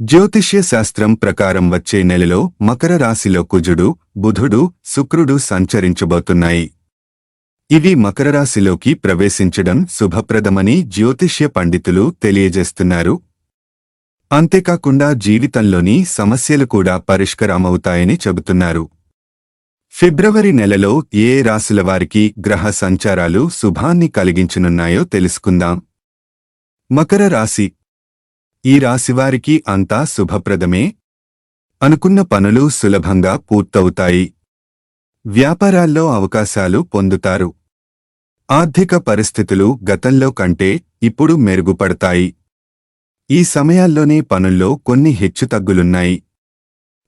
జ్యోతిష్య శాస్త్రం ప్రకారం వచ్చే నెలలో మకర రాశిలో కుజుడు బుధుడు శుక్రుడు సంచరించబోతున్నాయి. ఇవి మకర రాశిలోకి ప్రవేశించడం శుభప్రదమని జ్యోతిష్య పండితులు తెలియజేస్తున్నారు. అంతేకాకుండా జీవితంలోని సమస్యలు కూడా పరిష్కారమవుతాయని చెబుతున్నారు. ఫిబ్రవరి నెలలో ఏ రాశుల వారికి గ్రహ సంచారాలు శుభాన్ని కలిగించనున్నాయో తెలుసుకుందాం. మకర రాశి ఈ రాశివారికి అంతా శుభప్రదమే? అనుకున్న పనులు సులభంగా పూర్తవుతాయి. వ్యాపారాల్లో అవకాశాలు పొందుతారు. ఆర్థిక పరిస్థితులు గతంలో కంటే ఇప్పుడు మెరుగుపడతాయి. ఈ సమయాల్లోనే పనుల్లో కొన్ని హెచ్చుతగ్గులున్నాయి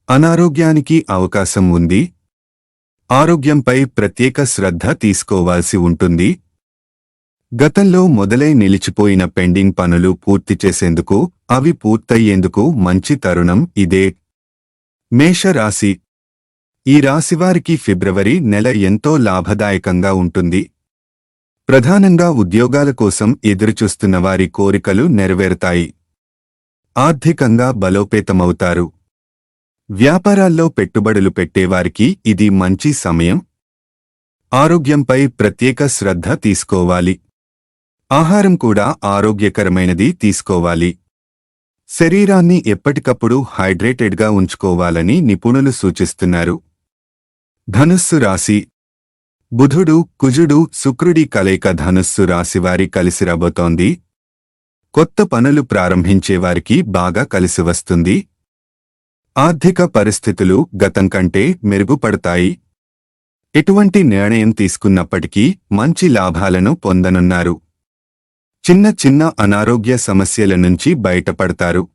అనారోగ్యానికి అవకాశం ఉంది. ఆరోగ్యంపై ప్రత్యేక శ్రద్ధ తీసుకోవాల్సి ఉంటుంది. గతంలో మొదలై నిలిచిపోయిన పెండింగ్ పనులు పూర్తి చేసేందుకు అవి పూర్తయ్యేందుకు మంచి తరుణం ఇదే. మేషరాశి ఈ రాశివారికి ఫిబ్రవరి నెల ఎంతో లాభదాయకంగా ఉంటుంది. ప్రధానంగా ఉద్యోగాల కోసం ఎదురుచూస్తున్న వారి కోరికలు నెరవేరుతాయి. ఆర్థికంగా బలోపేతమవుతారు. వ్యాపారాల్లో పెట్టుబడులు పెట్టేవారికి ఇది మంచి సమయం. ఆరోగ్యంపై ప్రత్యేక శ్రద్ధ తీసుకోవాలి. ఆహారం కూడా ఆరోగ్యకరమైనది తీసుకోవాలి. శరీరాన్ని ఎప్పటికప్పుడు హైడ్రేటెడ్గా ఉంచుకోవాలని నిపుణులు సూచిస్తున్నారు. ధనుస్సు రాశి. బుధుడు కుజుడు శుక్రుడి కలయిక ధనుస్సు రాశివారి కలిసి రాబోతోంది. కొత్త పనులు ప్రారంభించేవారికి బాగా కలిసి వస్తుంది. ఆర్థిక పరిస్థితులు గతం కంటే మెరుగుపడతాయి. ఎటువంటి నిర్ణయం తీసుకున్నప్పటికీ మంచి లాభాలను పొందనున్నారు. చిన్న చిన్న అనారోగ్య సమస్యల నుంచి బయటపడతారు.